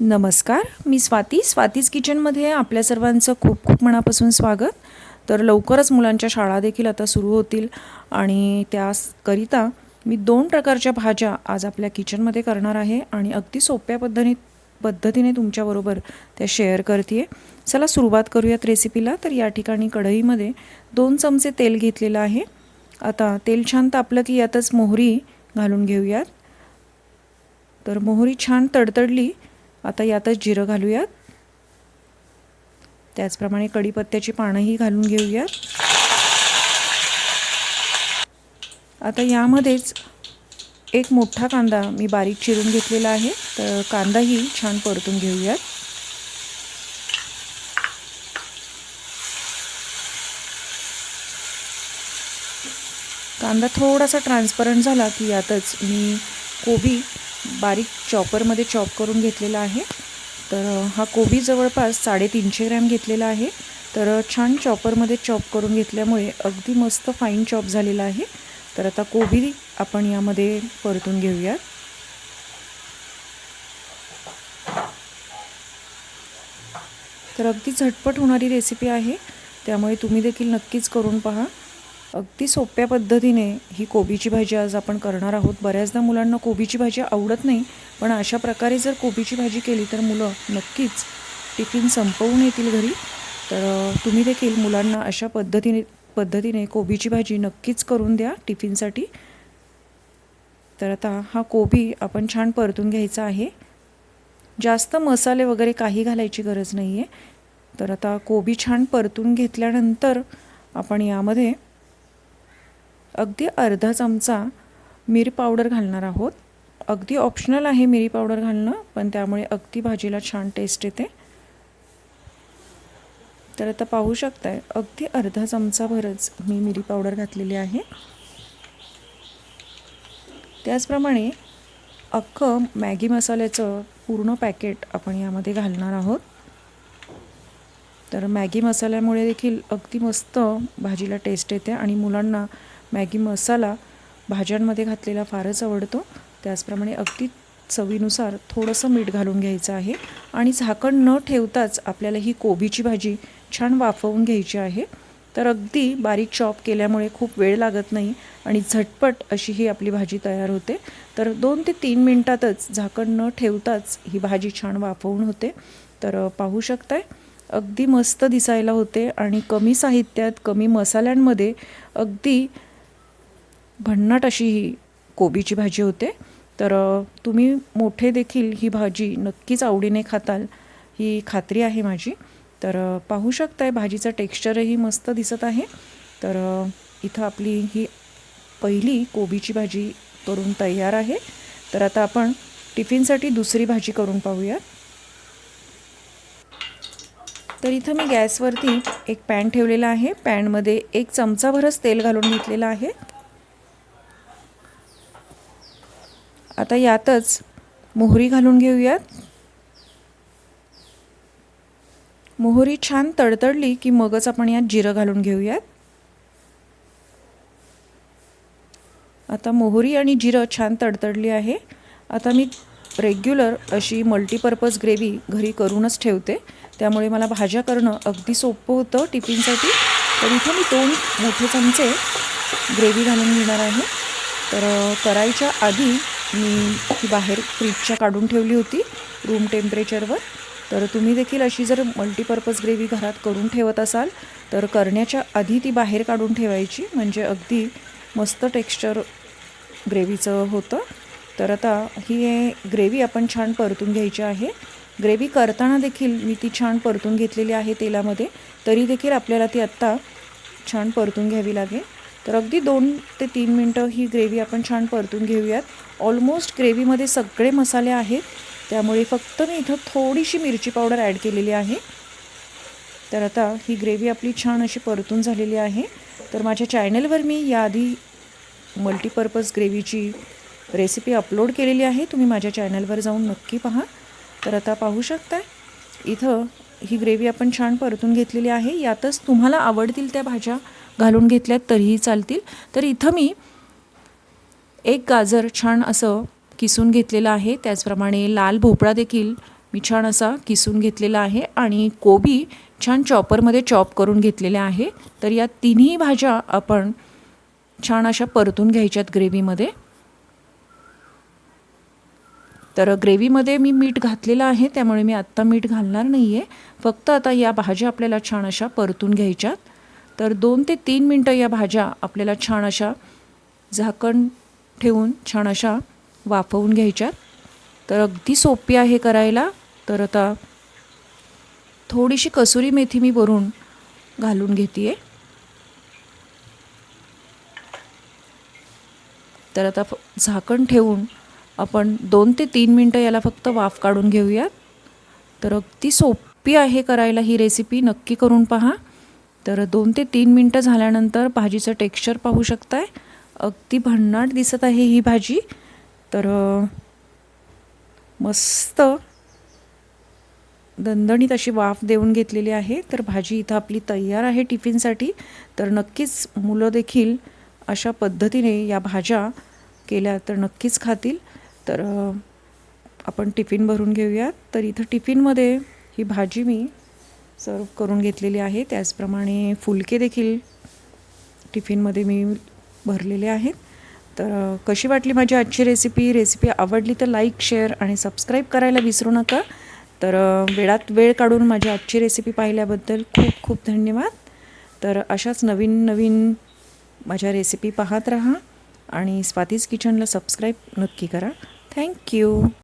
नमस्कार मी स्वाती. स्वातीज किचनमध्ये आपल्या सर्वांचं खूप खूप मनापासून स्वागत. तर लवकरच मुलांच्या शाळा देखील आता सुरू होतील आणि त्याकरिता मी दोन प्रकारच्या भाज्या आज आपल्या किचनमध्ये करणार आहे आणि अगदी सोप्या पद्धतीत पद्धतीने तुमच्याबरोबर त्या शेअर करते चला सुरुवात करूयात रेसिपीला तर या ठिकाणी कढईमध्ये दोन चमचे तेल घेतलेलं आहे. आता तेल छान तापलं की यातच मोहरी घालून घेऊयात. तर मोहरी छान तडतडली आता यातच जिरं घालूयात. त्याचप्रमाणे कढीपत्त्याची पानंही घालून घेऊयात. आता यामध्येच एक मोठा कांदा मी बारीक चिरून घेतलेला आहे. तर कांदाही छान परतून घेऊयात. कांदा थोडासा ट्रान्सपरंट झाला की यातच मी कोबी बारीक चॉपरमध्ये चॉप करून घेतलेला आहे. तर हा कोबी जवळपास साडेतीनशे ग्रॅम घेतलेला आहे. तर छान चॉपरमध्ये चॉप करून घेतल्यामुळे अगदी मस्त फाईन चॉप झालेला आहे. तर आता कोबी आपण यामध्ये परतून घेऊयात. तर अगदी झटपट होणारी रेसिपी आहे. त्यामुळे तुम्ही देखील नक्कीच करून पहा. अगदी सोप्या पद्धतीने ही कोबीची भाजी आज आपण करणार आहोत. बऱ्याचदा मुलांना कोबीची भाजी आवडत नाही पण अशा प्रकारे जर कोबीची भाजी केली तर मुलं नक्कीच टिफिन संपवून येतील घरी. तर तुम्ही देखील मुलांना अशा पद्धतीने पद्धतीने कोबीची भाजी नक्कीच करून द्या टिफिनसाठी. तर आता हा कोबी आपण छान परतून घ्यायचा आहे. जास्त मसाले वगैरे काही घालायची गरज नाही आहे तर आता कोबी छान परतून घेतल्यानंतर आपण यामध्ये अगदी अर्धा चमचा मिरी पावडर घालणार आहोत. अगदी ऑप्शनल आहे मिरी पावडर घालणं पण त्यामुळे अगदी भाजीला छान टेस्ट येते. तर आता पाहू शकताय अगदी अर्धा चमचाभरच मी मिरी पावडर घातलेली आहे. त्याचप्रमाणे अख्खं मॅगी मसाल्याचं पूर्ण पॅकेट आपण यामध्ये घालणार आहोत. तर मॅगी मसाल्यामुळे देखील अगदी मस्त भाजीला टेस्ट येते आणि मुलांना मॅगी मसाला भाज्यांमध्ये घातलेला फारच आवडतो. त्याचप्रमाणे अगदी चवीनुसार थोडंसं मीठ घालून घ्यायचं आहे आणि झाकण न ठेवताच आपल्याला ही कोबीची भाजी छान वाफवून घ्यायची आहे. तर अगदी बारीक चॉप केल्यामुळे खूप वेळ लागत नाही आणि झटपट अशी ही आपली भाजी तयार होते. तर दोन ते तीन मिनटातच झाकण न ठेवताच ही भाजी छान वाफवून होते. तर पाहू शकताय अगदी मस्त दिसायला होते आणि कमी साहित्यात कमी मसाल्यांमध्ये अगदी भन्नाट अशी ही कोबीची भाजी होते. तर तुम्ही मोठे देखील ही भाजी नक्कीच आवडीने खाताल. ही खात्री आहे माझी. तर पाहू शकताय भाजीचं टेक्स्चरही मस्त दिसत आहे. तर इथं आपली ही पहिली कोबीची भाजी करून तयार आहे. तर आता आपण टिफिनसाठी दुसरी भाजी करून पाहूयात. तर इथं मी गॅसवरती एक पॅन ठेवलेला आहे. पॅनमध्ये एक चमचाभरच तेल घालून घेतलेलं आहे. आता यातच मोहरी घालून घेऊयात. मोहरी छान तडतडली की मगच आपण यात जिरं घालून घेऊयात. आता मोहरी आणि जिरं छान तडतडली आहे. आता मी रेग्युलर अशी मल्टीपर्पज ग्रेव्ही घरी करूनच ठेवते. त्यामुळे मला भाज्या करणं अगदी सोपं होतं टिफिनसाठी. तर इथे मी दोन मोठे चमचे ग्रेव्ही घालून घेणार आहे. तर करायच्या आधी मी ती बाहेर फ्रीजच्या काढून ठेवली होती रूम टेम्परेचरवर तर तुम्ही देखील अशी जर मल्टीपर्पज ग्रेव्ही घरात करून ठेवत असाल तर करण्याच्या आधी ती बाहेर काढून ठेवायची. म्हणजे अगदी मस्त टेक्स्चर ग्रेव्हीचं होतं. तर आता ही ग्रेव्ही आपण छान परतून घ्यायची आहे. ग्रेव्ही करताना देखील मी ती छान परतून घेतलेली आहे तेलामध्ये. तरी देखील आपल्याला ती आत्ता छान परतून घ्यावी लागेल. तर अगदी दोन ते तीन मिनटं ही ग्रेव्ही आपण छान परतून घेऊयात. ऑलमोस्ट ग्रेव्हीमध्ये सगळे मसाले आहेत. त्यामुळे फक्त मी इथं थोडीशी मिरची पावडर ॲड केलेली आहे. तर आता ही ग्रेव्ही आपली छान अशी परतून झालेली आहे. तर माझ्या चॅनलवर मी याआधी मल्टीपर्पज ग्रेव्हीची रेसिपी अपलोड केलेली आहे. तुम्ही माझ्या चॅनलवर जाऊन नक्की पहा. तर आता पाहू शकता इथं ही ग्रेव्ही आपण छान परतून घेतलेली आहे. यातच तुम्हाला आवडतील त्या भाज्या घालून घेतल्यात तरीही चालतील. तर इथं मी एक गाजर छान असं किसून घेतलेलं आहे. त्याचप्रमाणे लाल भोपळा देखील मी छान असा किसून घेतलेला आहे आणि कोबी छान चॉपरमध्ये चॉप करून घेतलेल्या आहे. तर या तिन्ही भाज्या आपण छान अशा परतून घ्यायच्यात ग्रेव्हीमध्ये. तर ग्रेव्हीमध्ये मी मीठ घातलेलं आहे त्यामुळे मी आत्ता मीठ घालणार नाही आहे फक्त आता या भाज्या आपल्याला छान अशा परतून घ्यायच्यात. तर दोन ते तीन मिनटं या भाज्या आपल्याला छान अशा झाकण ठेवून छान अशा वाफवून घ्यायच्यात. तर अगदी सोपी आहे करायला. तर आता थोडीशी कसुरी मेथी मी वरून घालून घेते आहे तर आता फ झाकण ठेवून आपण दोन ते तीन मिनटं याला फक्त वाफ काढून घेऊयात. तर अगदी सोपी आहे करायला ही रेसिपी नक्की करून पहा. तर दोन ते तीन मिनटं झाल्यानंतर भाजीचं टेक्स्चर पाहू शकताय. अगदी भन्नाट दिसत आहे ही भाजी. तर मस्त दणदणीत अशी वाफ देऊन घेतलेली आहे. तर भाजी इथं आपली तयार आहे टिफिनसाठी. तर नक्कीच मुलं देखील अशा पद्धतीने या भाज्या केल्या तर नक्कीच खातील. तर आपण टिफिन भरून घेऊयात. तर इथं टिफिनमध्ये ही भाजी मी सर्व करून घेतलेली आहे. त्याचप्रमाणे फुलके देखील टिफिनमध्ये मी भरलेले आहेत. तर कशी वाटली माझी आजची रेसिपी रेसिपी आवडली तर लाईक शेअर आणि सबस्क्राईब करायला विसरू नका. तर वेळात वेळ काढून माझी आजची रेसिपी पाहिल्याबद्दल खूप खूप धन्यवाद. तर अशाच नवीन नवीन माझ्या रेसिपी पाहत राहा आणि स्वातीज किचनला सबस्क्राईब नक्की करा. थँक्यू